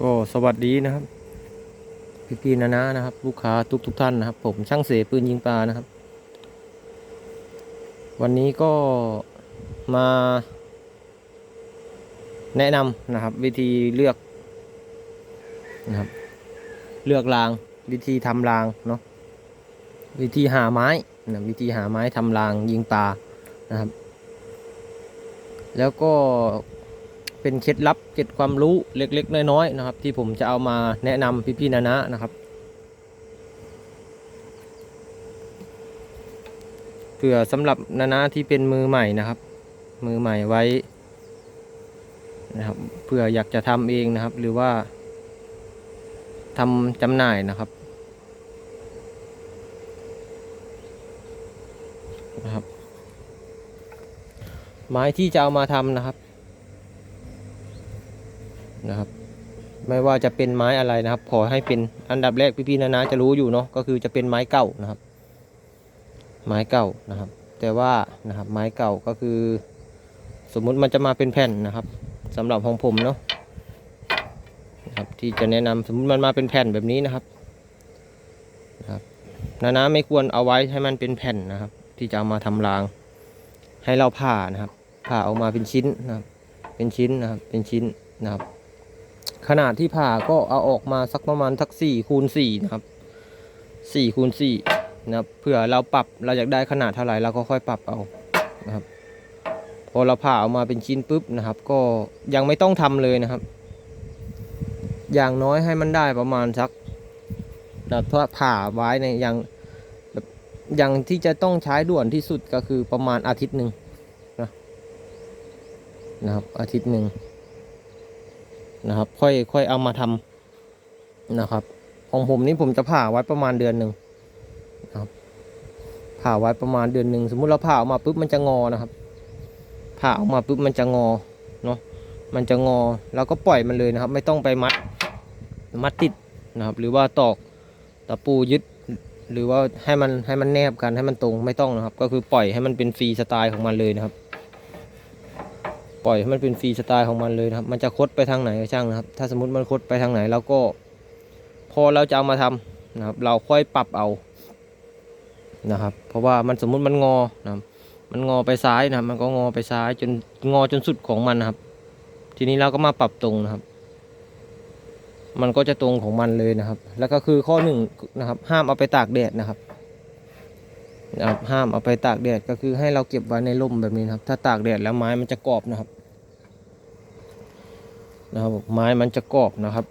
ก็สวัสดีนะครับพี่พี่นะนะนะครับ ลูกค้าทุกทุกท่านนะครับ ผมช่างเสปืนยิงปลานะครับ วันนี้ก็มา แนะนำนะครับ วิธีเลือกนะครับ เลือกราง วิธีทำรางเนาะวิธีหาไม้นะวิธีหาไม้ทำรางยิงปลานะครับ แล้วก็ เป็นเคล็ดลับเก็ดความรู้เล็กๆ น้อยๆนะครับ ที่ผมจะเอามาแนะนำพี่ๆนะนะนะครับเพื่อสำหรับนานะที่เป็นมือใหม่นะครับ มือใหม่ไว้นะครับเพื่ออยากจะทำเองนะครับ หรือว่าทำจำหน่ายนะครับนะครับ ไม้ที่จะเอามาทำนะครับ นะครับ ไม่ว่าจะเป็นไม้อะไรนะครับ ขอให้เป็นอันดับแรกพี่ๆนะนะจะรู้อยู่เนาะก็คือจะเป็นไม้เก่านะครับ ไม้เก่านะครับ แต่ว่านะครับไม้เก่าก็คือ สมมุติมันจะมาเป็นแผ่นนะครับสำหรับของผมเนาะนะครับที่จะแนะนำสมมุติมันมาเป็นแผ่นแบบนี้นะครับนะครับนานะไม่ควรเอาไว้ให้มันเป็นแผ่นนะครับ ที่จะเอามาทำราง ให้เราผ่านะครับ ผ่าออกมาเป็นชิ้นนะครับ เป็นชิ้นนะครับ เป็นชิ้นนะครับ ขนาดที่ผ่าก็เอาออกมาสักประมาณสักสี่คูณสี่นะครับสี่คูณสี่นะครับเผื่อเราปรับเราอยากได้ขนาดเท่าไหร่เราก็ค่อยปรับเอานะครับ พอเราผ่าออกมาเป็นชิ้นปุ๊บนะครับ ก็ยังไม่ต้องทำเลยนะครับ อย่างน้อยให้มันได้ประมาณสักแบบถ้าผ่าไว้ในอย่างแบบอย่างที่จะต้องใช้ด่วนที่สุดก็คือประมาณอาทิตย์หนึ่งนะนะครับอาทิตย์หนึ่ง นะครับ ค่อยค่อยเอามาทำนะครับ ของผมนี่ผมจะผ่าไว้ประมาณเดือนหนึ่งนะครับ ผ่าไว้ประมาณเดือนหนึ่งสมมุติเราผ่าออกมาปุ๊บมันจะงอนะครับ ผ่าออกมาปุ๊บมันจะงอเนาะมันจะงอแล้วก็ปล่อยมันเลยนะครับ ไม่ต้องไปมัดมัดติดนะครับ หรือว่าตอกตะปูยึดหรือว่าให้มันให้มันแนบกันให้มันตรงไม่ต้องนะครับ ก็คือปล่อยให้มันเป็นฟรีสไตล์ของมันเลยนะครับ ปล่อยให้มันเป็นฟรีสไตล์ของมันเลยนะครับ มันจะคดไปทางไหนก็ช่างนะครับ ถ้าสมมติมันคดไปทางไหนเราก็ พอเราจะเอามาทำนะครับ เราค่อยปรับเอานะครับ เพราะว่ามันสมมุติมันงอนะครับ มันงอไปซ้ายนะครับมันก็งอไปซ้ายจนงอจนสุดของมันนะครับ ทีนี้เราก็มาปรับตรงนะครับ มันก็จะตรงของมันเลยนะครับ แล้วก็คือข้อหนึ่งนะครับ ห้ามเอาไปตากแดดนะครับนะครับห้ามเอาไปตากแดดก็คือให้เราเก็บไว้ในร่มแบบนี้นะครับ ถ้าตากแดดแล้วไม้มันจะกรอบนะครับ นะครับไม้มันจะกรอบนะครับ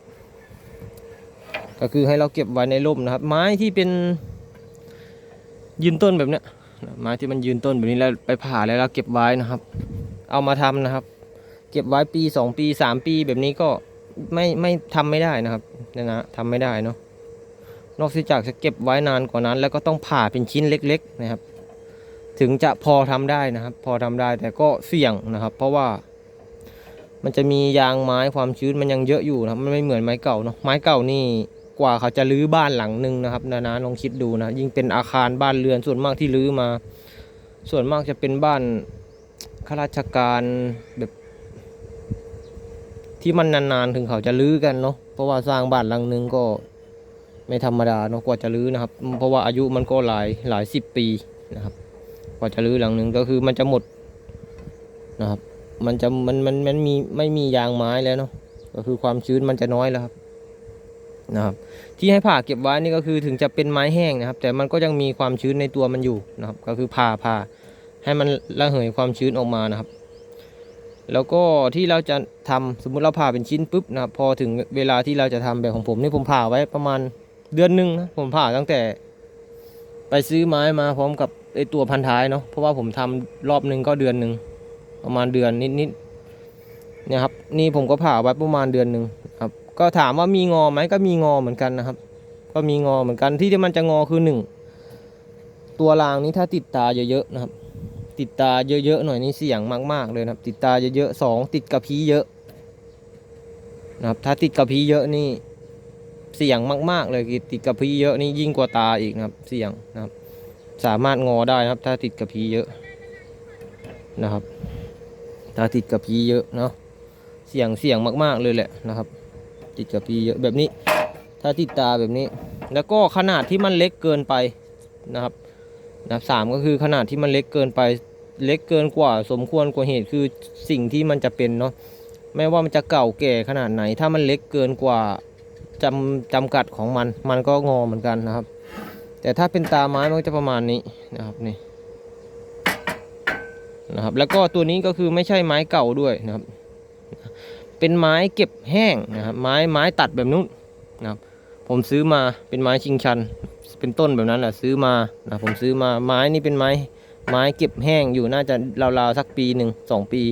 ก็คือให้เราเก็บไว้ในร่มนะครับ ไม้ที่เป็นยืนต้นแบบเนี้ยไม้ที่มันยืนต้นแบบนี้แล้วไปผ่าแล้วเราเก็บไว้นะครับ เอามาทำนะครับ เก็บไว้ปีสองปีสามปีแบบนี้ก็ไม่ไม่ทำไม่ได้นะครับนะนะทำไม่ได้เนาะนอกจากจะเก็บไว้นานกว่านั้น แล้วก็ต้องผ่าเป็นชิ้นเล็ก ๆ นะครับ ถึงจะพอทำได้นะครับ พอทำได้แต่ก็เสี่ยงนะครับ เพราะว่า มันจะมียางไม้ความชื้นมันยังเยอะอยู่นะครับมันไม่เหมือนไม้เก่าเนาะไม้เก่านี่กว่าเขาจะรื้อบ้านหลังหนึ่งนะครับนะนะลองคิดดูนะยิ่งเป็นอาคารบ้านเรือนส่วนมากที่รื้อมา ส่วนมากจะเป็นบ้านข้าราชการแบบที่มันนานๆถึงเขาจะรื้อกันเนาะเพราะว่าสร้างบ้านหลังหนึ่งก็ไม่ธรรมดาเนาะกว่าจะรื้อนะครับ เพราะว่าอายุมันก็หลายหลายสิบปีนะครับ กว่าจะรื้อหลังหนึ่งก็คือมันจะหมดนะครับ มันจะมันมันมันมีไม่มียางไม้แล้วเนาะก็คือความชื้นมันจะน้อยแล้วครับนะครับที่ให้ผ่าเก็บไว้นี่ก็คือถึงจะเป็นไม้แห้งนะครับ แต่มันก็ยังมีความชื้นในตัวมันอยู่นะครับ ก็คือผ่าผ่าให้มันระเหยความชื้นออกมานะครับ แล้วก็ที่เราจะทำสมมุติเราผ่าเป็นชิ้นปุ๊บนะครับพอถึงเวลาที่เราจะทำแบบของผมนี่ผมผ่าไว้ประมาณเดือนหนึ่งนะผมผ่าตั้งแต่ ไปซื้อไม้มาพร้อมกับไอตัวพันท้ายเนาะเพราะว่าผมทำรอบหนึ่งก็เดือนหนึ่ง ประมาณเดือนนิดๆเนี่ยครับนี่ผมก็ผ่าไว้ประมาณเดือนหนึ่งครับก็ถามว่ามีงอไหมก็มีงอเหมือนกันนะครับ ก็มีงอเหมือนกันที่ที่มันจะงอคือหนึ่งตัวรางนี้ถ้าติดตาเยอะๆนะครับ ติดตาเยอะๆหน่อยนี่เสี่ยงมากๆเลยนะครับ ติดตาเยอะๆสองติดกระพี้เยอะนะครับถ้าติดกระพี้เยอะนี่เสี่ยงมาก ๆ เลยคือติดกระพี้เยอะนี่ยิ่งกว่าตาอีกนะครับเสี่ยงนะครับ สามารถงอได้นะครับ ถ้าติดกระพี้เยอะนะครับ ถ้าติดกระพี้เยอะเนาะเสี่ยงเสี่ยงมากๆเลยแหละนะครับ ติดกับพีเยอะแบบนี้ ถ้าติดตาแบบนี้ แล้วก็ขนาดที่มันเล็กเกินไปนะครับนับสามก็คือขนาดที่มันเล็กเกินไปเล็กเกินกว่าสมควรกว่าเหตุคือสิ่งที่มันจะเป็นเนาะไม่ว่ามันจะเก่าแก่ขนาดไหน ถ้ามันเล็กเกินกว่าจำจำกัดของมัน มันก็งอเหมือนกันนะครับ แต่ถ้าเป็นตาไม้มันจะประมาณนี้นะครับนี่ นะครับ แล้วก็ตัวนี้ก็คือไม่ใช่ไม้เก่าด้วยนะครับ เป็นไม้เก็บแห้งนะครับไม้ไม้ตัดแบบนู้นนะครับ ผมซื้อมาเป็นไม้ชิงชัน เป็นต้นแบบนั้นแหละซื้อมานะผมซื้อมาไม้นี่เป็นไม้ไม้เก็บแห้งอยู่น่าจะราวๆสักปีหนึ่งสองปี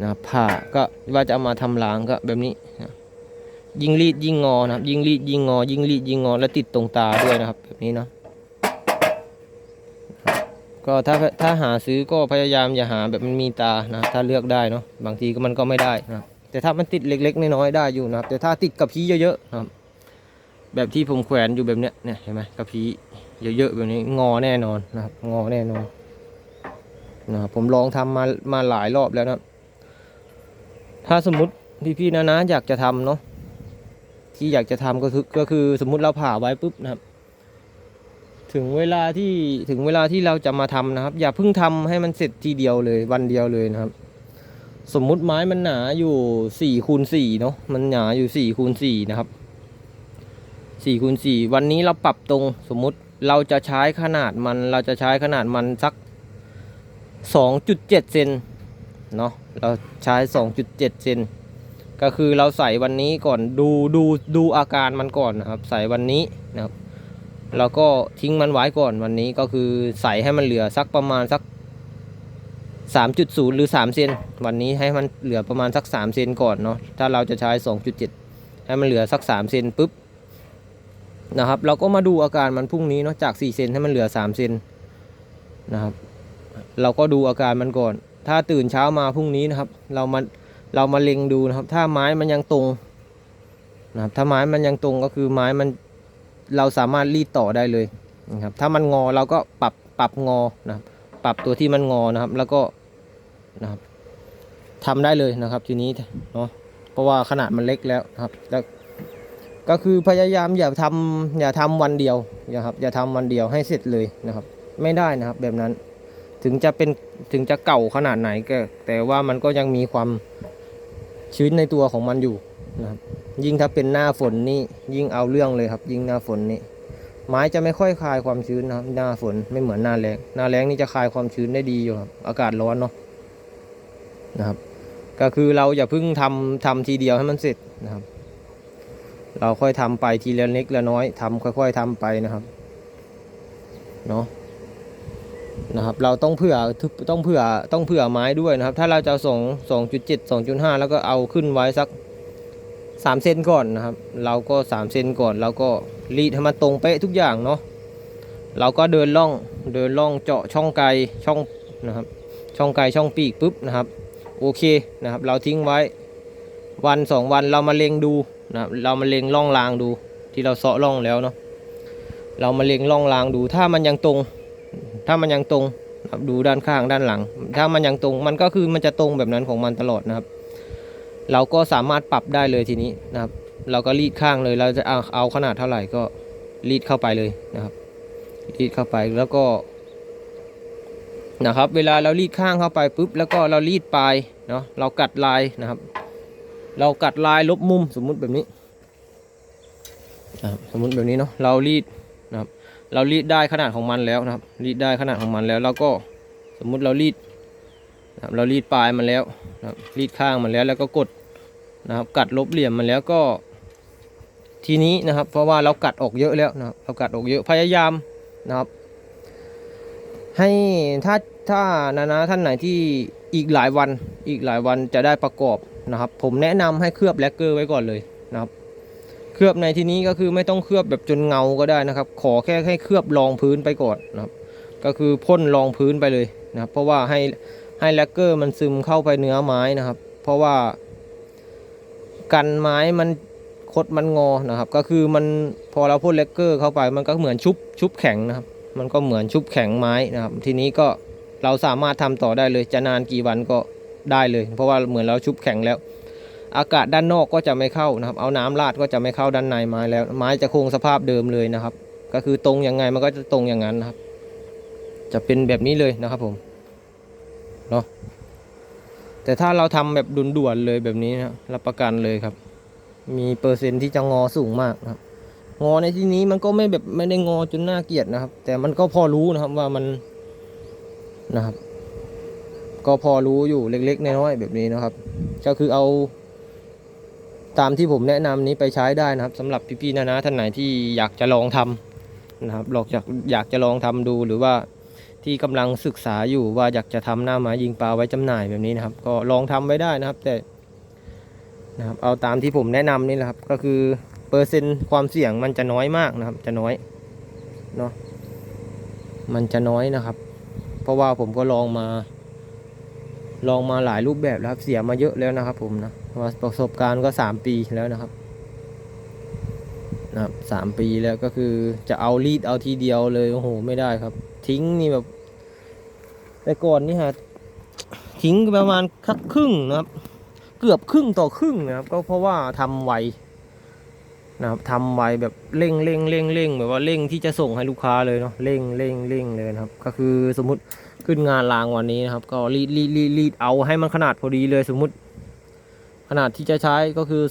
นะผ่าก็ว่าจะเอามาทำล้างก็แบบนี้นะยิงรีดยิงงอนะครับ ยิงรีดยิงงอ ยิงรีดยิงงอแล้วติดตรงตาด้วยนะครับ แบบนี้เนาะ ก็ถ้าถ้าหาซื้อก็พยายามอย่าหาแบบมันมีตานะถ้าเลือกได้เนาะบางทีก็มันก็ไม่ได้นะแต่ถ้ามันติดเล็กๆน้อยๆได้อยู่นะครับ แต่ถ้าติดกับพีเยอะๆนะครับ แบบที่ผมแขวนอยู่แบบเนี้ยเนี่ยเห็นไหมกระพีเยอะๆแบบนี้งอแน่นอนนะครับงอแน่นอนนะครับผมลองทำมามาหลายรอบแล้วนะถ้าสมมติพี่ๆนะนะอยากจะทำเนาะที่อยากจะทำก็คือก็คือสมมุติเราผ่าไว้ปุ๊บนะครับ ถึงเวลาที่ถึงเวลาที่เราจะมาทำนะครับ อย่าเพิ่งทำให้มันเสร็จทีเดียวเลยวันเดียวเลยนะครับ สมมุติไม้มันหนาอยู่สี่คูณสี่เนาะมันหนาอยู่สี่คูณสี่นะครับสี่คูณสี่วันนี้เราปรับตรงสมมุติเราจะใช้ขนาดมันเราจะใช้ขนาดมันสักสองจุดเจ็ดเซนเนาะเราใช้สองจุดเจ็ดเซนก็คือเราใส่วันนี้ก่อนดูดูดูอาการมันก่อนนะครับ ใส่วันนี้นะครับ เราก็ทิ้งมันไว้ก่อนวันนี้ก็คือใส่ให้มันเหลือสักประมาณสักสามจุดศูนย์หรือสามเซนวันนี้ให้มันเหลือประมาณสักสามเซนก่อนเนาะถ้าเราจะใช้สองจุดเจ็ดให้มันเหลือสักสามเซนปุ๊บนะครับ เราก็มาดูอาการมันพรุ่งนี้เนาะจาก 4 เซนให้มันเหลือ 3 เซนนะครับ เราก็ดูอาการมันก่อน ถ้าตื่นเช้ามาพรุ่งนี้นะครับ เรามาเรามาเล็งดูนะครับ ถ้าไม้มันยังตรงนะครับถ้าไม้มันยังตรงก็คือไม้มัน เราสามารถรีดต่อได้เลยนะครับถ้ามันงอเราก็ปรับปรับงอนะครับปรับตัวที่มันงอนะครับ แล้วก็นะครับทำได้เลยนะครับทีนี้เนาะเพราะว่าขนาดมันเล็กแล้วนะครับแล้วก็คือพยายามอย่าทำอย่าทำวันเดียวนะครับอย่าทำวันเดียวให้เสร็จเลยนะครับ ไม่ได้นะครับแบบนั้นถึงจะเป็นถึงจะเก่าขนาดไหนก็แต่ว่ามันก็ยังมีความชื้นในตัวของมันอยู่ นะครับยิ่งถ้าเป็นหน้าฝนนี่ยิ่งเอาเรื่องเลยครับ ยิ่งหน้าฝนนี่ไม้จะไม่ค่อยคายความชื้นนะครับ หน้าฝนไม่เหมือนหน้าแรงหน้าแรงนี่จะคายความชื้นได้ดีอยู่ครับ อากาศร้อนเนาะนะครับ ก็คือเราอย่าเพิ่งทำทำทีเดียวให้มันเสร็จนะครับ เราค่อยทำไปทีละเล็กละน้อยทำค่อย ๆทำไปนะครับเนาะนะครับ เราต้องเผื่อต้องเผื่อต้องเผื่อไม้ด้วยนะครับ ถ้าเราจะส่งสองจุดเจ็ดสองจุดห้าแล้วก็เอาขึ้นไว้สัก สามเซนก่อนนะครับ เราก็สามเซนก่อนเราก็รีดให้มันตรงเป๊ะทุกอย่างเนาะเราก็เดินล่องเดินล่องเจาะช่องไกลช่องนะครับ ช่องไกลช่องปีกปุ๊บนะครับ โอเคนะครับ เราทิ้งไว้วันสองวันเรามาเล็งดูนะครับเรามาเล็งล่องรางดู ที่เราเสาะล่องแล้วเนาะเรามาเล็งล่องรางดู ถ้ามันยังตรง ถ้ามันยังตรงดูด้านข้างด้านหลัง ถ้ามันยังตรงมันก็คือมันจะตรงแบบนั้นของมันตลอดนะครับ เราก็สามารถปรับได้เลยทีนี้นะครับ เราก็รีดข้างเลย เราจะเอาเอาขนาดเท่าไหร่ก็รีดเข้าไปเลยนะครับรีดเข้าไปแล้วก็นะครับ เวลาเรารีดข้างเข้าไปปุ๊บแล้วก็เรารีดปลายเนาะเรากัดลายนะครับ เรากัดลายลบมุมสมมุติแบบนี้นะครับสมมุติแบบนี้เนาะเรารีดนะครับ เรารีดได้ขนาดของมันแล้วนะครับ รีดได้ขนาดของมันแล้วเราก็สมมุติเรารีด เรารีดปลายมันแล้วนะร,รีดข้างมันแล้วแล้วก็กดนะครับกัดลบเหลี่ยมมันแล้วก็ ทีนี้นะครับ เพราะว่าเรากัดออกเยอะแล้วนะครับเรากัดออกเยอะพยายามนะครับ ให้ถ้าถ้านานาท่านไหนที่อีกหลายวันอีกหลายวันจะได้ประกอบนะครับ ผมแนะนำให้เคลือบแลกเกอร์ไว้ก่อนเลยนะครับ เคลือบในที่นี้ก็คือไม่ต้องเคลือบแบบจนเงาก็ได้นะครับ ขอแค่ให้เคลือบรองพื้นไปก่อนนะครับ ก็คือพ่นรองพื้นไปเลยนะครับ เพราะว่าให้ ให้แลกเกอร์มันซึมเข้าไปเนื้อไม้นะครับ เพราะว่ากันไม้มันคดมันงอนะครับ ก็คือมันพอเราพ่นแลกเกอร์เข้าไปมันก็เหมือนชุบชุบแข็งนะครับ มันก็เหมือนชุบแข็งไม้นะครับ ทีนี้ก็เราสามารถทำต่อได้เลยจะนานกี่วันก็ได้เลย เพราะว่าเหมือนเราชุบแข็งแล้ว อากาศด้านนอกก็จะไม่เข้านะครับ เอาน้ำราดก็จะไม่เข้าด้านในไม้แล้ว ไม้จะคงสภาพเดิมเลยนะครับ ก็คือตรงยังไงมันก็จะตรงอย่างนั้นนะครับ จะเป็นแบบนี้เลยนะครับผม เนาะแต่ถ้าเราทำแบบด่วนๆเลยแบบนี้นะรับประกันเลยครับ มีเปอร์เซ็นที่จะงอสูงมากนะครับ งอในที่นี้มันก็ไม่แบบไม่ได้งอจนน่าเกลียดนะครับ แต่มันก็พอรู้นะครับว่ามันนะครับ ก็พอรู้อยู่เล็กๆน้อยๆแบบนี้นะครับ ก็คือเอาตามที่ผมแนะนำนี้ไปใช้ได้นะครับสำหรับพี่ๆนะนะท่านไหนที่อยากจะลองทำนะครับลองอยากอยากจะลองทำดูหรือว่า ที่กำลังศึกษาอยู่ว่าอยากจะทำหน้าไม้ยิงปลาไว้จำหน่ายแบบนี้นะครับ ก็ลองทำไว้ได้นะครับ แต่นะครับเอาตามที่ผมแนะนำนี่แหละครับ ก็คือเปอร์เซ็นต์ความเสี่ยงมันจะน้อยมากนะครับ จะน้อยเนาะมันจะน้อยนะครับ เพราะว่าผมก็ลองมา ลองมาหลายรูปแบบแล้วครับเสียมาเยอะแล้วนะครับ ผมนะว่าประสบการณ์ก็สามปีแล้วนะครับนะครับสามปีแล้วก็คือจะเอารีดเอาทีเดียวเลยโอ้โหไม่ได้ครับ ทิ้งนี่แบบ แต่ก่อนนี่ฮะทิ้งประมาณคักครึ่งนะครับ เกือบครึ่งต่อครึ่งนะครับ ก็เพราะว่าทำไวนะครับทำไวแบบเร่งเร่งเร่งเร่งแบบว่าเร่งที่จะส่งให้ลูกค้าเลยเนาะเร่งเร่งเร่งเลยนะครับ ก็คือสมมติขึ้นงานรางวันนี้นะครับ ก็รีดรีดรีดรีดเอาให้มันขนาดพอดีเลยสมมุติ ขนาดที่จะใช้ก็คือ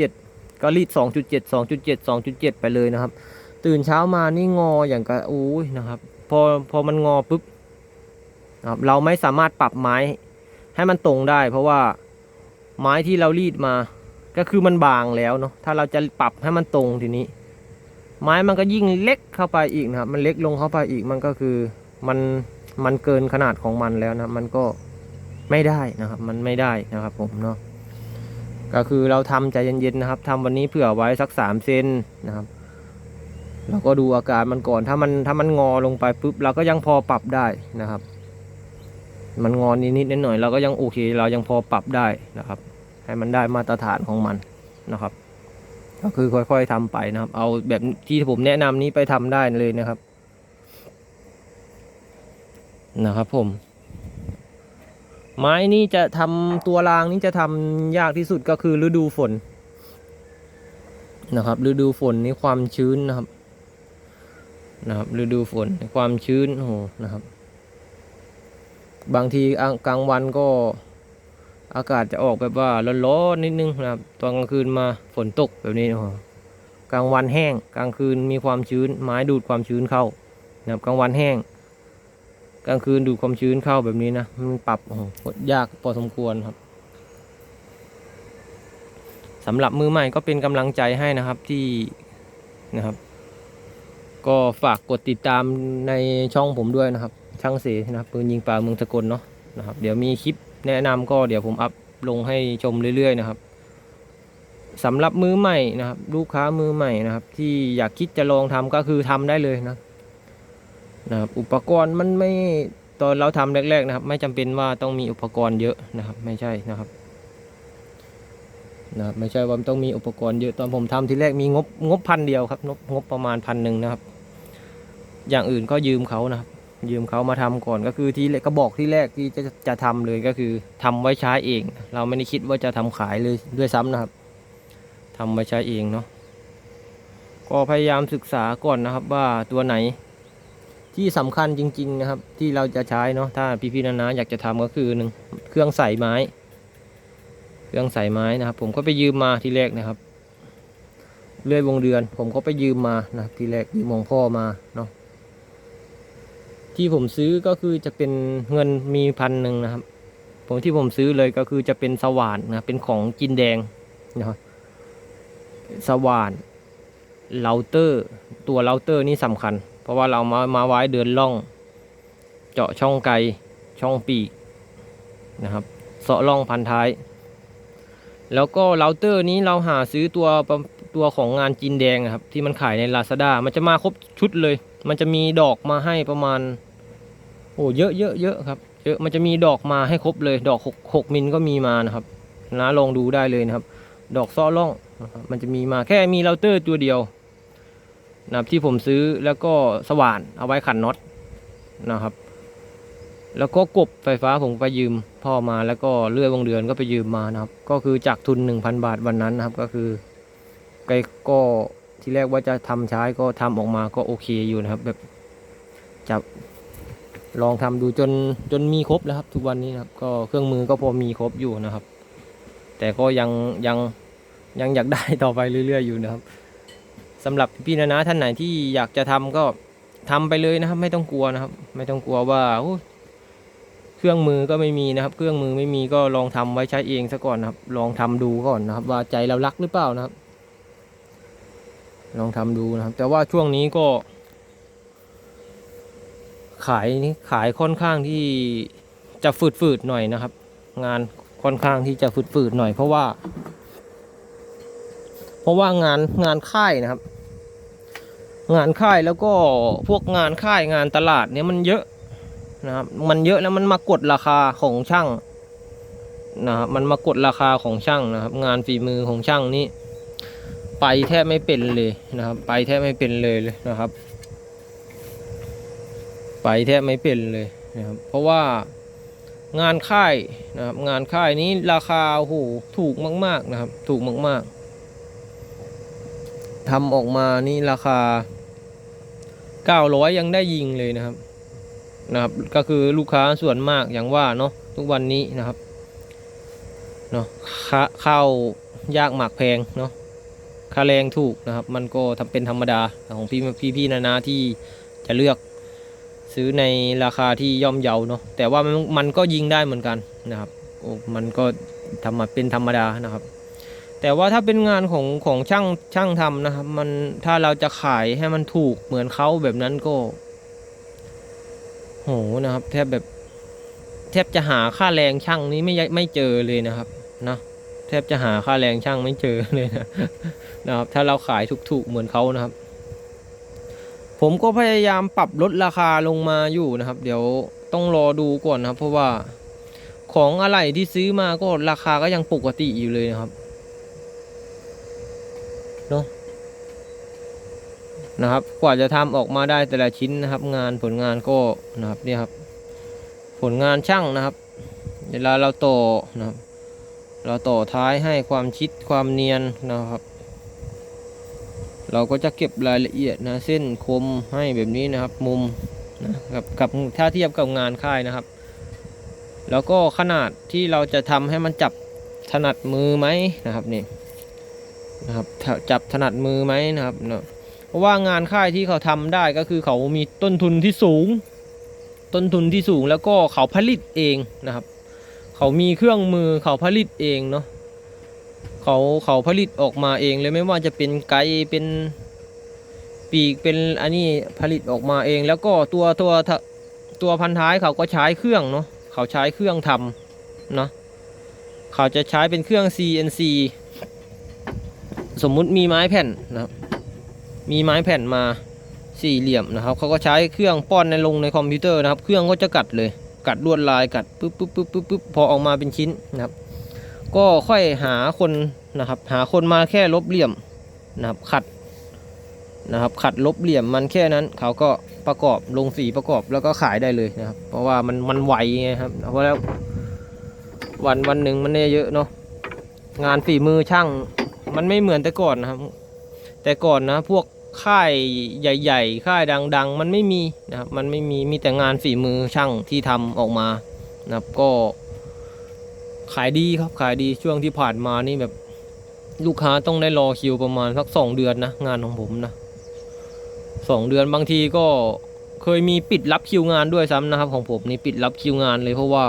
2.7 ก็รีด 2.7 2.7 2.7 ไปเลยนะครับ ตื่นเช้ามานี่งออย่างกับโอ้ยนะครับ พอพอมันงอปุ๊บ นะครับเราไม่สามารถปรับไม้ให้มันตรงได้ เพราะว่าไม้ที่เรารีดมา ก็คือมันบางแล้วเนาะถ้าเราจะปรับให้มันตรงทีนี้ ไม้มันก็ยิ่งเล็กเข้าไปอีกนะครับ มันเล็กลงเข้าไปอีกมันก็คือมันมันเกินขนาดของมันแล้วนะมันก็ไม่ได้นะครับ มันไม่ได้นะครับผมเนาะก็คือเราทำใจเย็นๆนะครับทำวันนี้เผื่อไว้สักสามเซนนะครับเราก็ดูอาการมันก่อนถ้ามันถ้ามันงอลงไปปุ๊บเราก็ยังพอปรับได้นะครับ มันงอนนิดๆหน่อยๆเราก็ยังโอเค เรายังพอปรับได้นะครับ ให้มันได้มาตรฐานของมันนะครับ ก็คือค่อยๆทำไปนะครับ เอาแบบที่ผมแนะนำนี้ไปทำได้เลยนะครับ นะครับผม ไม้นี่จะทำตัวรางนี่จะทำยากที่สุดก็คือฤดูฝนนะครับฤดูฝนนี่ความชื้นนะครับนะครับฤดูฝนความชื้นโอ้โหนะครับ บางทีกลางวันก็อากาศจะออกแบบว่าร้อนๆนิดนึงนะครับ ตอนกลางคืนมาฝนตกแบบนี้โอ้โหกลางวันแห้ง กลางคืนมีความชื้น ไม้ดูดความชื้นเข้านะครับกลางวันแห้ง กลางคืนดูดความชื้นเข้าแบบนี้นะ มันปรับโอ้โหยากพอสมควรครับสำหรับมือใหม่ก็เป็นกำลังใจให้นะครับที่นะครับ ก็ฝากกดติดตามในช่องผมด้วยนะครับ ช่างเสนะครับปืนยิงปลาเมืองสกลเนาะนะครับ เดี๋ยวมีคลิปแนะนำก็เดี๋ยวผมอัพลงให้ชมเรื่อยๆนะครับสำหรับมือใหม่นะครับ ลูกค้ามือใหม่นะครับ ที่อยากคิดจะลองทำก็คือทำได้เลยนะนะครับอุปกรณ์มันไม่ตอนเราทำแรก ๆนะครับ ไม่จำเป็นว่าต้องมีอุปกรณ์เยอะนะครับ ไม่ใช่นะครับนะครับไม่ใช่ว่าต้องมีอุปกรณ์เยอะตอนผมทำทีแรกมีงบงบพันเดียวครับงบงบประมาณพันหนึ่งนะครับ อย่างอื่นก็ยืมเขานะครับ ยืมเขามาทำก่อนก็คือที่ก็บอกที่แรกที่จะจะทำเลยก็คือทำไว้ใช้เอง เราไม่ได้คิดว่าจะทำขายเลยด้วยซ้ำนะครับทำไว้ใช้เองเนาะก็พยายามศึกษาก่อนนะครับว่าตัวไหนที่สำคัญจริง ๆ นะครับ ที่เราจะใช้เนาะถ้าพี่ๆนานาอยากจะทำก็คือหนึ่งเครื่องใส่ไม้ เครื่องใส่ไม้นะครับ ผมก็ไปยืมมาที่แรกนะครับเลื่อยวงเดือน ผมก็ไปยืมมานะที่แรกยืมของพ่อมาเนาะ ที่ผมซื้อก็คือจะเป็นเงินมีพันหนึ่งนะครับ ผมที่ผมซื้อเลยก็คือจะเป็นสว่านนะเป็นของจินแดงนะครับสว่านเราเตอร์ตัวเราเตอร์นี่สำคัญ เพราะว่าเรามามาไว้เดินล่อง เจาะช่องไกช่องปีกนะครับเสาะล่องพันท้าย แล้วก็เราเตอร์นี้เราหาซื้อตัวตัวของงานจีนแดงครับ ที่มันขายใน Lazada มันจะมาครบชุดเลย มันจะมีดอกมาให้ประมาณ อ้เยอะเยอะเยอะครับเยอะมันจะมีดอกมาให้ครบเลย ดอกหกหกมิลก็มีมานะครับนะลองดูได้เลยนะครับ ดอกซ้อล่องมันจะมีมาแค่มีเราเตอร์ตัวเดียวนะครับที่ผมซื้อแล้วก็สว่านเอาไว้ขันน็อตนะครับ แล้วก็กบไฟฟ้าผมไปยืมพ่อมาแล้วก็เลื่อยวงเดือนก็ไปยืมมานะครับ ก็คือจากทุน 1,000 บาทวันนั้นนะครับ ก็คือไกก็ที่แรกว่าจะทำใช้ก็ทำออกมาก็โอเคอยู่นะครับ แบบจะ ลองทำดูจนจนมีครบแล้วครับ ทุกวันนี้นะครับ ก็เครื่องมือก็พอมีครบอยู่นะครับ แต่ก็ยังยังยังอยากได้ต่อไปเรื่อย ๆ อยู่นะครับสำหรับพี่ๆนะนะท่านไหนที่อยากจะทำก็ทำไปเลยนะครับ ไม่ต้องกลัวนะครับ ไม่ต้องกลัวว่าเครื่องมือก็ไม่มีนะครับ เครื่องมือไม่มีก็ลองทำไว้ใช้เองซะก่อนนะครับ ลองทำดูก่อนนะครับ ว่าใจเรารักหรือเปล่านะครับ ลองทำดูนะครับ แต่ว่าช่วงนี้ก็ ขายนี่ขายค่อนข้างที่จะฝืดๆหน่อยนะครับ งานค่อนข้างที่จะฝืดๆหน่อย เพราะว่า เพราะว่างานงานค่ายนะครับ งานค่ายแล้วก็พวกงานค่ายงานตลาดเนี่ยมันเยอะนะครับ มันเยอะแล้วมันมากดราคาของช่างนะครับมันมากดราคาของช่างนะครับ งานฝีมือของช่างนี่ไปแทบไม่เป็นเลยนะครับ ไปแทบไม่เป็นเลยเลยนะครับ แทบไม่เป็นเลยนะครับเพราะว่างานค่ายนะครับงานค่ายนี้ราคาโอ้โหถูกมาก ๆนะครับ ถูกมากๆทำออกมานี่ราคา 900 ยังได้ยิงเลยนะครับนะครับ ก็คือลูกค้าส่วนมากอย่างว่าเนาะทุกวันนี้นะครับเนาะค่าข้าวยากหมากแพงเนาะค่าแรงถูกนะครับ มันก็ทำเป็นธรรมดาของพี่พี่พี่นานาที่จะเลือก ซื้อในราคาที่ย่อมเยาเนาะแต่ว่ามันมันก็ยิงได้เหมือนกันนะครับโอ้มันก็ทำมาเป็นธรรมดานะครับ แต่ว่าถ้าเป็นงานของของช่างช่างทำนะครับ มันถ้าเราจะขายให้มันถูกเหมือนเขาแบบนั้นก็โหนะครับ แทบแบบแทบจะหาค่าแรงช่างนี้ไม่ไม่เจอเลยนะครับนะแทบจะหาค่าแรงช่างไม่เจอเลยนะนะครับ ถ้าเราขายถูกๆเหมือนเขานะครับ ผมก็พยายามปรับลดราคาลงมาอยู่นะครับ เดี๋ยวต้องรอดูก่อนนะครับ เพราะว่าของอะไรที่ซื้อมาก็ราคาก็ยังปกติอยู่เลยนะครับเนาะนะครับ กว่าจะทำออกมาได้แต่ละชิ้นนะครับ งานผลงานก็นะครับเนี่ยครับ ผลงานช่างนะครับ เวลาเราต่อนะครับ เราต่อท้ายให้ความชิดความเนียนนะครับ เราก็จะเก็บรายละเอียดนะเส้นคมให้แบบนี้นะครับมุมนะครับกับถ้าเทียบกับงานค่ายนะครับ แล้วก็ขนาดที่เราจะทำให้มันจับถนัดมือไหมนะครับนี่นะครับจับถนัดมือไหมนะครับเนาะเพราะว่างานค่ายที่เขาทำได้ก็คือเขามีต้นทุนที่สูง ต้นทุนที่สูงแล้วก็เขาผลิตเองนะครับ เขามีเครื่องมือเขาผลิตเองเนาะ เขาเขาผลิตออกมาเองเลยไม่ว่าจะเป็นไกด์เป็นปีกเป็นอันนี้ผลิตออกมาเอง แล้วก็ตัวตัวตัวพันท้ายเขาก็ใช้เครื่องเนาะเขาใช้เครื่องทำเนาะเขาจะใช้เป็นเครื่อง CNC สมมุติมีไม้แผ่นนะครับมีไม้แผ่นมาสี่เหลี่ยมนะครับเขาก็ใช้เครื่องป้อนในลงในคอมพิวเตอร์นะครับ เครื่องก็จะกัดเลย กัดลวดลายกัดปุ๊บปุ๊บปุ๊บปุ๊บปุ๊บพอออกมาเป็นชิ้นนะครับ ก็ค่อยหาคนนะครับ หาคนมาแค่ลบเหลี่ยมนะครับขัดนะครับ ขัดลบเหลี่ยมมันแค่นั้น เขาก็ประกอบลงสีประกอบแล้วก็ขายได้เลยนะครับ เพราะว่ามันมันไวไงครับเพราะแล้ววันวันหนึ่งมันได้เยอะเนาะงานฝีมือช่างมันไม่เหมือนแต่ก่อนนะครับ แต่ก่อนนะพวกค่ายใหญ่ ๆ ค่ายดัง ๆ มันไม่มีนะครับ มันไม่มีมีแต่งานฝีมือช่างที่ทำออกมานะครับก็ ขายดีครับขายดีช่วงที่ผ่านมานี่แบบลูกค้าต้องได้รอคิวประมาณสักสองเดือนนะงานของผมนะสองเดือนบางทีก็เคยมีปิดรับคิวงานด้วยซ้ำนะครับของผมนี่ปิดรับคิวงานเลยเพราะว่า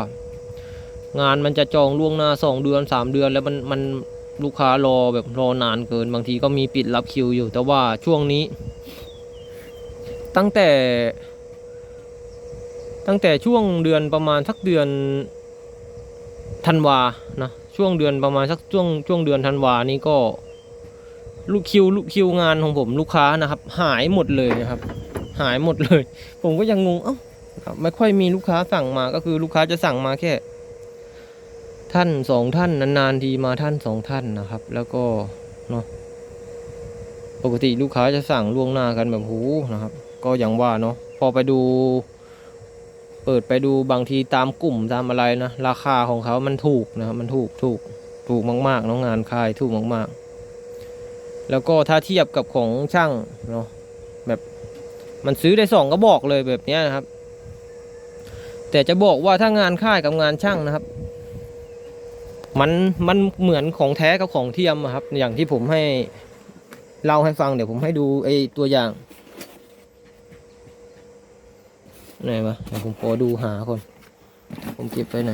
งานมันจะจองล่วงหน้าสองเดือนสามเดือนแล้วมันมันลูกค้ารอแบบรอนานเกิน บางทีก็มีปิดรับคิวอยู่ แต่ว่าช่วงนี้ ตั้งแต่ ตั้งแต่ช่วงเดือนประมาณสักเดือน ธันวานะช่วงเดือนประมาณสักช่วงช่วงเดือนธันวานี้ก็ ลูกคิวลูกคิวงานของผมลูกค้านะครับ หายหมดเลยนะครับ หายหมดเลย ผมก็ยังงงเอ้าไม่ค่อยมีลูกค้าสั่งมาก็คือลูกค้าจะสั่งมาแค่ ท่านสองท่านนานๆทีมาท่านสองท่านนะครับ แล้วก็เนาะปกติลูกค้าจะสั่งล่วงหน้ากันแบบหูนะครับ ก็อย่างว่าเนาะพอไปดู เปิดไปดูบางทีตามกลุ่มตามอะไรนะ ราคาของเขามันถูกนะครับมันถูกถูกถูกมากๆเน้องงานค่ายถูกมากๆ แล้วก็ถ้าเทียบกับของช่างเนาะแบบมันซื้อได้สองก็บอกเลยแบบนี้นะครับ แต่จะบอกว่าถ้างานค่ายกับงานช่างนะครับ มันมันเหมือนของแท้กับของเทียมครับ อย่างที่ผมให้เล่าให้ฟังเดี๋ยวผมให้ดูไอ้ตัวอย่าง ไหนวะเดี๋ยวผมขอดูหาคนผมเก็บไปไหน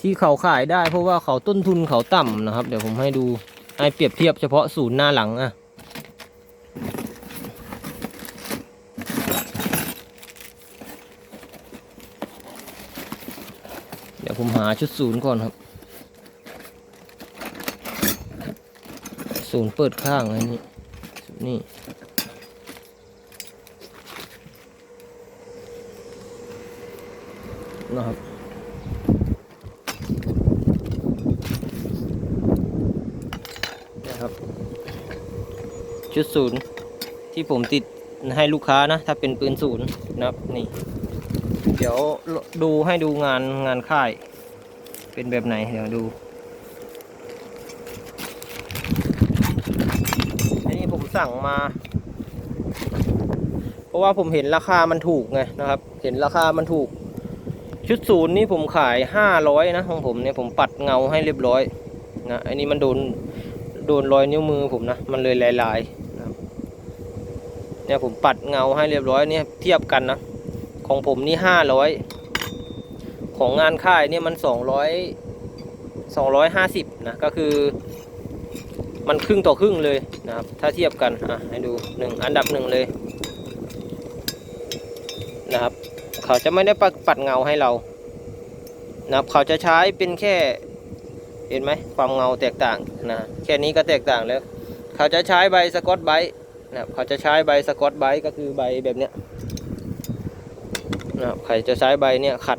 ที่เขาขายได้เพราะว่าเขาต้นทุนเขาต่ำนะครับ เดี๋ยวผมให้ดูให้เปรียบเทียบเฉพาะศูนย์หน้าหลังอะเดี๋ยวผมหาชุดศูนย์ก่อนครับศูนย์เปิดข้างอันนี้นี่ นะครับนะครับ ชุดศูนย์ที่ผมติดให้ลูกค้านะ ถ้าเป็นปืนศูนย์นะครับนี่เดี๋ยวดูให้ดูงานงานค่าย เป็นแบบไหน เดี๋ยวดูอันนี้ผมสั่งมา เพราะว่าผมเห็นราคามันถูกไงนะครับ เห็นราคามันถูก ชุดศูนย์นี่ผมขายห้าร้อยนะของผมเนี่ยผมปัดเงาให้เรียบร้อยนะอันนี้มันโดนโดนรอยนิ้วมือผมนะมันเลยลายๆนะเนี่ยผมปัดเงาให้เรียบร้อยเนี่ยเทียบกันนะของผมนี่ห้าร้อยของงานค่ายเนี่ยมันสองร้อยสองร้อยห้าสิบนะก็คือ มันครึ่งต่อครึ่งเลยนะครับถ้าเทียบกันอะให้ดูหนึ่งอันดับหนึ่งเลยนะครับ เขาจะไม่ได้ปัดปัดเงาให้เรานะครับเขาจะใช้เป็นแค่เห็นไหมความเงาแตกต่างนะแค่นี้ก็แตกต่างแล้ว เขาจะใช้ใบสกอตไบนะครับเขาจะใช้ใบสกอตไบก็คือใบแบบเนี้ยนะครับใครจะใช้ใบเนี้ยขัด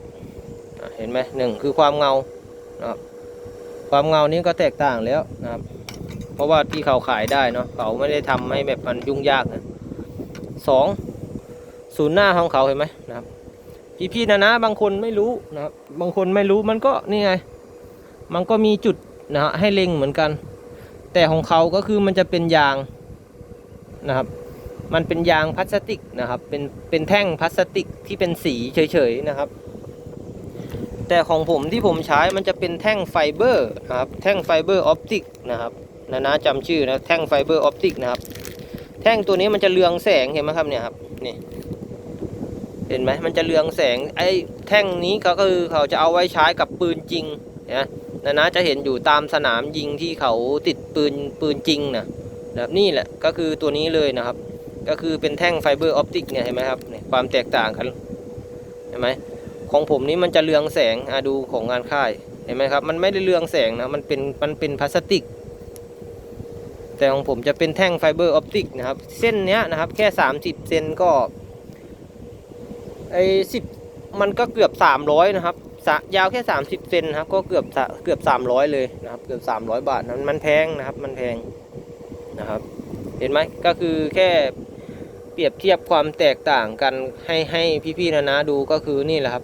อะเห็นไหมหนึ่งคือความเงานะครับความเงานี้ก็แตกต่างแล้วนะครับ เพราะว่าที่เขาขายได้เนาะเขาไม่ได้ทำให้แบบมันยุ่งยากนะสองศูนย์หน้าของเขาเห็นไหมนะครับ พี่ๆนะนะบางคนไม่รู้นะครับบางคนไม่รู้มันก็นี่ไง มันก็มีจุดนะฮะให้เล็งเหมือนกัน แต่ของเขาก็คือมันจะเป็นยางนะครับ มันเป็นยางพลาสติกนะครับ เป็นเป็นแท่งพลาสติกที่เป็นสีเฉยๆนะครับ แต่ของผมที่ผมใช้มันจะเป็นแท่งไฟเบอร์นะครับ แท่งไฟเบอร์ออปติกนะครับนะนะจำชื่อนะแท่งไฟเบอร์ออปติกนะครับ แท่งตัวนี้มันจะเรืองแสงเห็นไหมครับเนี่ยครับนี่ เห็นไหมมันจะเรืองแสงไอ้แท่งนี้ก็คือเขาจะเอาไว้ใช้กับปืนจริงนะนะนะจะเห็นอยู่ตามสนามยิงที่เขาติดปืนปืนจริงนะแบบนี่แหละก็คือตัวนี้เลยนะครับ ก็คือเป็นแท่งไฟเบอร์ออปติกเนี่ยเห็นไหมครับเนี่ยความแตกต่างกันเห็นไหมของผมนี้มันจะเรืองแสงอะดูของงานค่ายเห็นไหมครับมันไม่ได้เรืองแสงนะมันเป็นมันเป็นพลาสติก แต่ของผมจะเป็นแท่งไฟเบอร์ออปติกนะครับ เส้นเนี้ยนะครับแค่ 30 เซนก็ ไอ้สิบมันก็เกือบสามร้อยนะครับสะยาวแค่สามสิบเซนนะครับ ก็เกือบเกือบสามร้อยเลยนะครับ เกือบสามร้อยบาทนั้นมันแพงนะครับ มันแพงนะครับ เห็นไหมก็คือแค่เปรียบเทียบความแตกต่างกันให้ให้พี่ๆนะนะดูก็คือนี่แหละครับ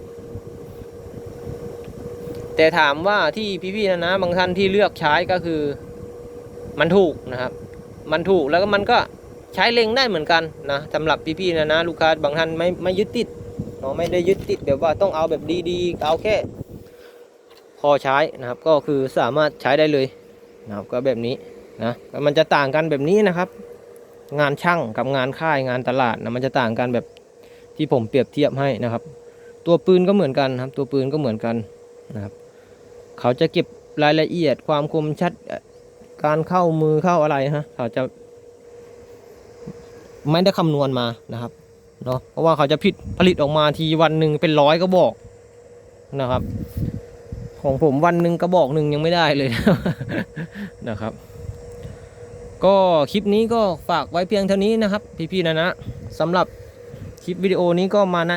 แต่ถามว่าที่พี่ๆนะนะบางท่านที่เลือกใช้ก็คือ มันถูกนะครับ มันถูกแล้วก็มันก็ใช้เล็งได้เหมือนกันนะสำหรับพี่ๆนะนะลูกค้าบางท่านไม่ไม่ยึดติด เนาะไม่ได้ยึดติดแบบว่าต้องเอาแบบดีๆ เอาแค่ พอใช้นะครับ ก็คือสามารถใช้ได้เลยนะครับก็แบบนี้นะมันจะต่างกันแบบนี้นะครับ งานช่างกับงานค่ายงานตลาดนะมันจะต่างกันแบบที่ผมเปรียบเทียบให้นะครับ ตัวปืนก็เหมือนกันครับ ตัวปืนก็เหมือนกันนะครับ เขาจะเก็บรายละเอียดความคมชัดการเข้ามือเข้าอะไรฮะเขาจะ ไม่ได้คำนวณมานะครับ เนาะเพราะว่าเขาจะผิดผลิตออกมาทีวันหนึ่งเป็นร้อยก็บอกนะครับ ของผมวันหนึ่งกระบอกหนึ่งยังไม่ได้เลยนะครับ ก็คลิปนี้ก็ฝากไว้เพียงเท่านี้นะครับ พี่ๆนะนะสำหรับคลิปวิดีโอนี้ก็มานะ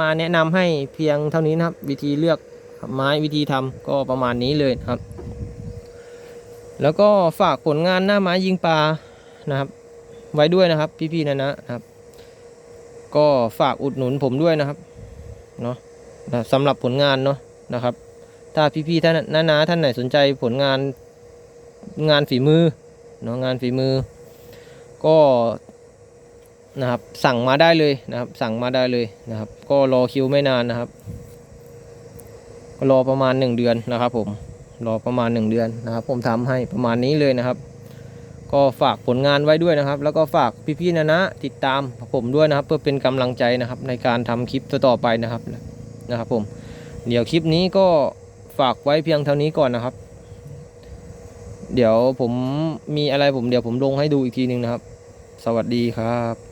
มาแนะนำให้เพียงเท่านี้นะครับ วิธีเลือกไม้วิธีทำก็ประมาณนี้เลยครับ แล้วก็ฝากผลงานหน้าไม้ยิงปลานะครับ ไว้ด้วยนะครับ พี่ๆนะนะครับ ก็ฝากอุดหนุนผมด้วยนะครับเนาะสำหรับผลงานเนาะนะครับ ถ้าพี่ๆท่านนานาท่านไหนสนใจผลงานงานฝีมือเนาะงานฝีมือ ก็นะครับสั่งมาได้เลยนะครับ สั่งมาได้เลยนะครับ ก็รอคิวไม่นานนะครับรอประมาณ 1 เดือนนะครับ ผมรอประมาณ 1 เดือนนะครับ ผมทำให้ประมาณนี้เลยนะครับ ก็ฝากผลงานไว้ด้วยนะครับ แล้วก็ฝากพี่ๆนะนะติดตามผมด้วยนะครับ เพื่อเป็นกำลังใจนะครับในการทำคลิปต่อๆไปนะครับนะครับ ผม เดี๋ยวคลิปนี้ก็ฝากไว้เพียงเท่านี้ก่อนนะครับ เดี๋ยวผมมีอะไรผมเดี๋ยวผมลงให้ดูอีกทีหนึ่งนะครับ สวัสดีครับ